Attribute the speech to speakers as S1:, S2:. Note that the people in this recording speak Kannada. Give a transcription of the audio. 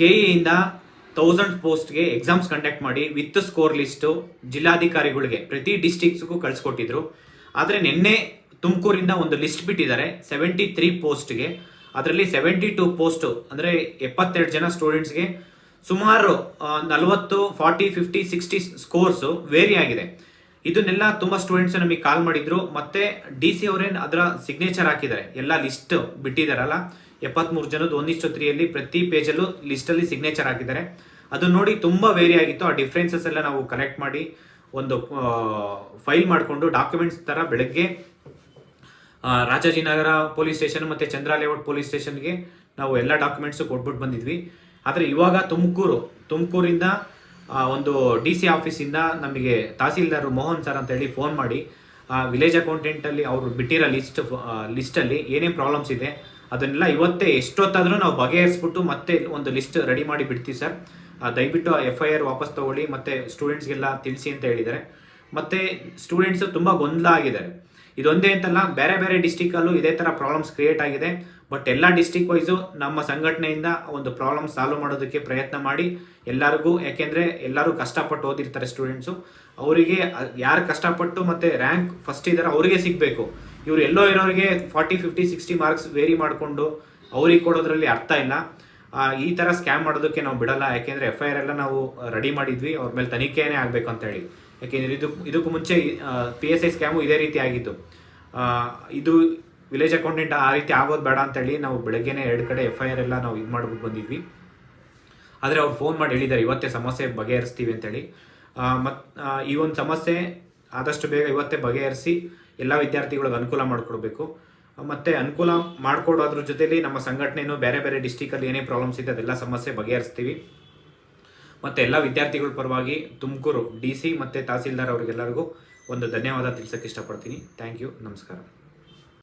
S1: ಕೆ ಇಂದ ತೌಸಂಡ್ ಪೋಸ್ಟ್ಗೆ ಎಕ್ಸಾಮ್ಸ್ ಕಂಡಕ್ಟ್ ಮಾಡಿ ವಿತ್ ಸ್ಕೋರ್ ಲಿಸ್ಟು ಜಿಲ್ಲಾಧಿಕಾರಿಗಳಿಗೆ ಪ್ರತಿ ಡಿಸ್ಟಿಕ್ಸ್ಗೂ ಕಳಿಸ್ಕೊಟ್ಟಿದ್ರು. ಆದರೆ ನಿನ್ನೆ ತುಮಕೂರಿಂದ ಒಂದು ಲಿಸ್ಟ್ ಬಿಟ್ಟಿದ್ದಾರೆ. ಸೆವೆಂಟಿ ತ್ರೀ ಪೋಸ್ಟ್ಗೆ ಅದರಲ್ಲಿ ಸೆವೆಂಟಿ ಟು ಪೋಸ್ಟು ಅಂದರೆ ಎಪ್ಪತ್ತೆರಡು ಜನ ಸ್ಟೂಡೆಂಟ್ಸ್ಗೆ ಸುಮಾರು ನಲವತ್ತು forty fifty sixty scores vary ಆಗಿದೆ. ಇದನ್ನೆಲ್ಲ ತುಂಬ ಸ್ಟೂಡೆಂಟ್ಸ್ ನಮಗೆ ಕಾಲ್ ಮಾಡಿದ್ರು. ಮತ್ತೆ ಡಿ ಸಿ ಅವರೇನು ಅದರ ಸಿಗ್ನೇಚರ್ ಹಾಕಿದ್ದಾರೆ. ಎಲ್ಲ ಲಿಸ್ಟ್ ಬಿಟ್ಟಿದ್ದಾರಲ್ಲ ಎಪ್ಪತ್ಮೂರು ಜನದ ಒಂದಿಷ್ಟು ತ್ರೀಯಲ್ಲಿ ಪ್ರತಿ ಪೇಜಲ್ಲೂ ಲಿಸ್ಟಲ್ಲಿ ಸಿಗ್ನೇಚರ್ ಹಾಕಿದ್ದಾರೆ. ಅದನ್ನ ನೋಡಿ ತುಂಬ ವೇರಿ ಆಗಿತ್ತು. ಆ ಡಿಫ್ರೆನ್ಸಸ್ ಎಲ್ಲ ನಾವು ಕಲೆಕ್ಟ್ ಮಾಡಿ, ಒಂದು ಫೈಲ್ ಮಾಡಿಕೊಂಡು ಡಾಕ್ಯುಮೆಂಟ್ಸ್ ಥರ ಬೆಳಗ್ಗೆ ರಾಜಾಜಿನಗರ ಪೊಲೀಸ್ ಸ್ಟೇಷನ್ ಮತ್ತೆ ಚಂದ್ರ ಲೇಔಟ್ ಪೊಲೀಸ್ ಸ್ಟೇಷನ್ಗೆ ನಾವು ಎಲ್ಲ ಡಾಕ್ಯುಮೆಂಟ್ಸು ಕೊಟ್ಬಿಟ್ಟು ಬಂದಿದ್ವಿ. ಆದರೆ ಇವಾಗ ತುಮಕೂರು, ತುಮಕೂರಿಂದ ಒಂದು ಡಿ ಸಿ ಆಫೀಸಿಂದ ನಮಗೆ ತಹಸೀಲ್ದಾರ್ ಮೋಹನ್ ಸರ್ ಅಂತ ಹೇಳಿ ಫೋನ್ ಮಾಡಿ ವಿಲೇಜ್ ಅಕೌಂಟೆಂಟಲ್ಲಿ ಅವರು ಬಿಟ್ಟಿರೋ ಲಿಸ್ಟ್ ಲಿಸ್ಟಲ್ಲಿ ಏನೇನು ಪ್ರಾಬ್ಲಮ್ಸ್ ಇದೆ, ಅದನ್ನೆಲ್ಲ ಇವತ್ತೇ ಎಷ್ಟೊತ್ತಾದರೂ ನಾವು ಬಗೆಹರಿಸ್ಬಿಟ್ಟು ಮತ್ತೆ ಒಂದು ಲಿಸ್ಟ್ ರೆಡಿ ಮಾಡಿ ಬಿಡ್ತೀವಿ ಸರ್. ದಯವಿಟ್ಟು ಎಫ್ ಐ ಆರ್ ವಾಪಸ್ ತಗೊಳ್ಳಿ, ಮತ್ತೆ ಸ್ಟೂಡೆಂಟ್ಸ್ಗೆಲ್ಲ ತಿಳಿಸಿ ಅಂತ ಹೇಳಿದ್ದಾರೆ. ಮತ್ತೆ ಸ್ಟೂಡೆಂಟ್ಸ್ ತುಂಬ ಗೊಂದಲ ಆಗಿದ್ದಾರೆ. ಇದೊಂದೇ ಅಂತಲ್ಲ, ಬೇರೆ ಬೇರೆ ಡಿಸ್ಟಿಕಲ್ಲೂ ಇದೇ ಥರ ಪ್ರಾಬ್ಲಮ್ಸ್ ಕ್ರಿಯೇಟ್ ಆಗಿದೆ. ಬಟ್ ಎಲ್ಲ ಡಿಸ್ಟಿಕ್ ವೈಸು ನಮ್ಮ ಸಂಘಟನೆಯಿಂದ ಒಂದು ಪ್ರಾಬ್ಲಮ್ ಸಾಲ್ವ್ ಮಾಡೋದಕ್ಕೆ ಪ್ರಯತ್ನ ಮಾಡಿ ಎಲ್ಲರಿಗೂ, ಯಾಕೆಂದರೆ ಎಲ್ಲರೂ ಕಷ್ಟಪಟ್ಟು ಓದಿರ್ತಾರೆ ಸ್ಟೂಡೆಂಟ್ಸು ಅವರಿಗೆ, ಯಾರು ಕಷ್ಟಪಟ್ಟು ಮತ್ತೆ ರ್ಯಾಂಕ್ ಫಸ್ಟ್ ಇದ್ದಾರೆ ಅವರಿಗೆ ಸಿಗಬೇಕು. ಇವ್ರು ಎಲ್ಲೋ ಇರೋರಿಗೆ forty fifty sixty marks vary ಮಾಡಿಕೊಂಡು ಅವ್ರಿಗೆ ಕೊಡೋದ್ರಲ್ಲಿ ಅರ್ಥ ಇಲ್ಲ. ಈ ಥರ ಸ್ಕ್ಯಾಮ್ ಮಾಡೋದಕ್ಕೆ ನಾವು ಬಿಡಲ್ಲ. ಯಾಕೆಂದರೆ ಎಫ್ ಐ ಆರ್ ಎಲ್ಲ ನಾವು ರೆಡಿ ಮಾಡಿದ್ವಿ. ಅವ್ರ ಮೇಲೆ ತನಿಖೆನೇ ಆಗಬೇಕು ಅಂತ ಹೇಳಿ ಯಾಕೆಂದರೆ ಇದು, ಇದಕ್ಕೂ ಮುಂಚೆ ಪಿ ಎಸ್ ಐ ಸ್ಕ್ಯಾಮು ಇದೇ ರೀತಿ ಆಗಿತ್ತು. ಇದು ವಿಲೇಜ್ ಅಕೌಂಟೆಂಟ್ ಆ ರೀತಿ ಆಗೋದು ಬೇಡ ಅಂತೇಳಿ ನಾವು ಬೆಳಗ್ಗೆನೇ ಎರಡು ಕಡೆ ಎಫ್ ಐ ಆರ್ ಎಲ್ಲ ನಾವು ಇದು ಮಾಡ್ಬಿಟ್ಟು ಬಂದಿದ್ವಿ. ಆದರೆ ಅವ್ರು ಫೋನ್ ಮಾಡಿ ಹೇಳಿದ್ದಾರೆ, ಇವತ್ತೇ ಸಮಸ್ಯೆ ಬಗೆಹರಿಸ್ತೀವಿ ಅಂತೇಳಿ. ಮತ್ತು ಈ ಒಂದು ಸಮಸ್ಯೆ ಆದಷ್ಟು ಬೇಗ ಇವತ್ತೇ ಬಗೆಹರಿಸಿ ಎಲ್ಲ ವಿದ್ಯಾರ್ಥಿಗಳಿಗೆ ಅನುಕೂಲ ಮಾಡಿಕೊಡ್ಬೇಕು. ಮತ್ತು ಅನುಕೂಲ ಮಾಡಿಕೊಡೋದ್ರ ಜೊತೆಲಿ ನಮ್ಮ ಸಂಘಟನೆಯೂ ಬೇರೆ ಬೇರೆ ಡಿಸ್ಟಿಕಲ್ಲಿ ಏನೇ ಪ್ರಾಬ್ಲಮ್ಸ್ ಇದೆ ಅದೆಲ್ಲ ಸಮಸ್ಯೆ ಬಗೆಹರಿಸ್ತೀವಿ. ಮತ್ತು ಎಲ್ಲ ವಿದ್ಯಾರ್ಥಿಗಳ ಪರವಾಗಿ ತುಮಕೂರು ಡಿ ಸಿ ಮತ್ತು ತಹಸೀಲ್ದಾರ್ ಅವರಿಗೆಲ್ಲರಿಗೂ ಒಂದು ಧನ್ಯವಾದ ತಿಳಿಸೋಕ್ಕೆ ಇಷ್ಟಪಡ್ತೀನಿ. Thank you. ನಮಸ್ಕಾರ.